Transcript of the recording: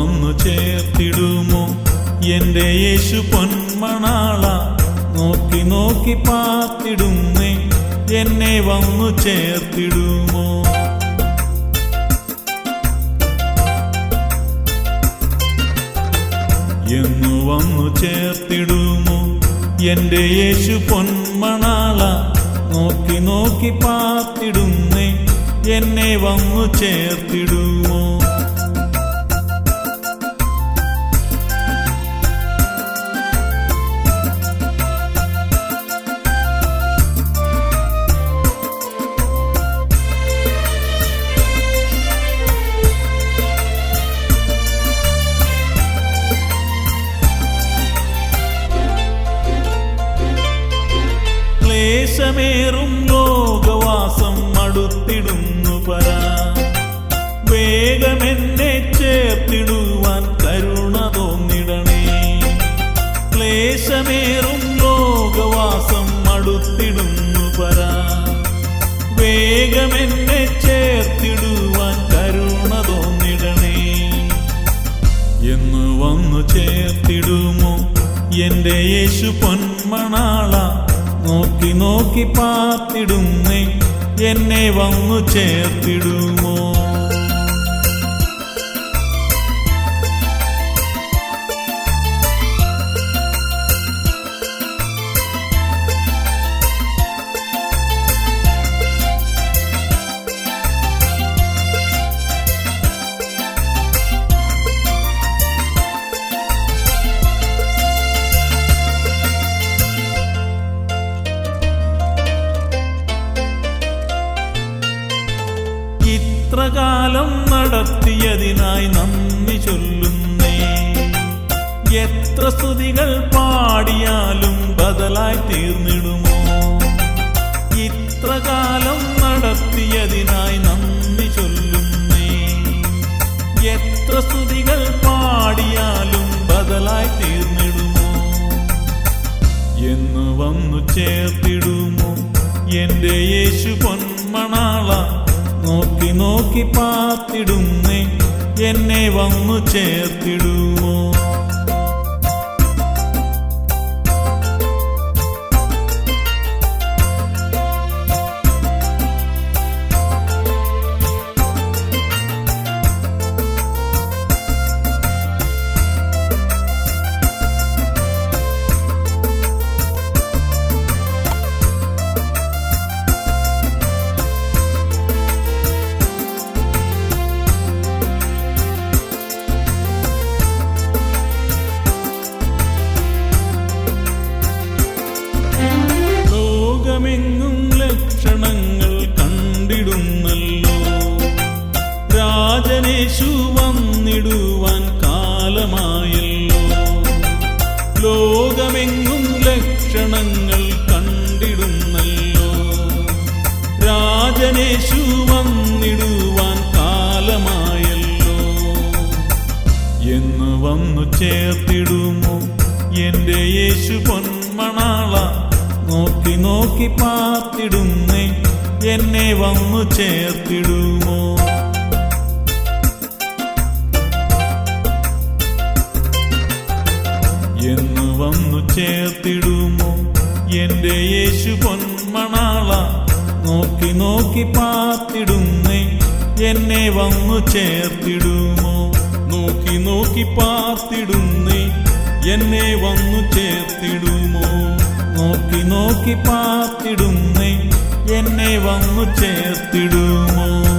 വന്നു ചേർത്തിടുമോ? എന്റെ യേശു പൊന്മണാള നോക്കി നോക്കി പാത്തിടുന്നേ. എന്നെ വന്നു ചേർത്തിടുമോ? എന്നു വന്നു ചേർത്തിടുമോ? എന്റെ യേശു പൊന്മണാള നോക്കി നോക്കി പാത്തിടുന്നേ. എന്നെ വന്നു ചേർത്തിടുമോ? ക്ലേശമേറും ലോകവാസം അടുത്തിടുന്നു പറ. വേഗമെന്നെ ചേർത്തിടുവാൻ കരുണ തോന്നിടണേ. ക്ലേശമേറും ലോകവാസം അടുത്തിടുന്നു പറ. വേഗമെന്നെ ചേർത്തിടുവാൻ കരുണ തോന്നിടണേ. എന്ന് വന്നു ചേർത്തിടുമോ? എന്റെ യേശു പൊന്മണാള നോക്കി നോക്കി പാത്തിടുന്നേ. എന്നെ വന്നു ചേർത്തിടുമോ? ഇത്രകാലം നടത്തിയതിനായി നന്ദി ചൊല്ലുന്നേ. എത്ര സ്തുതികൾ പാടിയാലും ബദലായി തീർന്നിടുമോ? ഇത്ര കാലം നടത്തിയതിനായി നന്ദി ചൊല്ലുന്നേ. എത്ര സ്തുതികൾ പാടിയാലും ബദലായി തീർന്നിടുമോ? എന്ന് വന്നു ചേർത്തിടുമോ? എന്റെ യേശു പൊന്മണാള നോക്കി നോക്കി പാത്തിടുന്നേ. എന്നെ വന്നു ചേർത്തിടുമോ? രാജനേശു വന്നിടുവാൻ കാലമായല്ലോ. എന്ന് വന്നു ചേർത്തിടുമോ എന്റെ യേശു പൊന്മണാള? നോക്കി നോക്കി പാത്തിടുന്നേ എന്നെ വന്നു ചേർത്തിടുമോ? എന്ന് വന്നു ചേർത്തിടുമോ എന്റെ യേശു പൊന്മണാള? നോക്കി നോക്കി പാത്തിടുന്നേ. എന്നെ വന്നു ചേർത്തിടുമോ? നോക്കി നോക്കി പാത്തിടുന്നേ എന്നെ വന്നു ചേർത്തിടുമോ? നോക്കി നോക്കി പാത്തിടുന്നേ എന്നെ വന്നു ചേർത്തിടുമോ?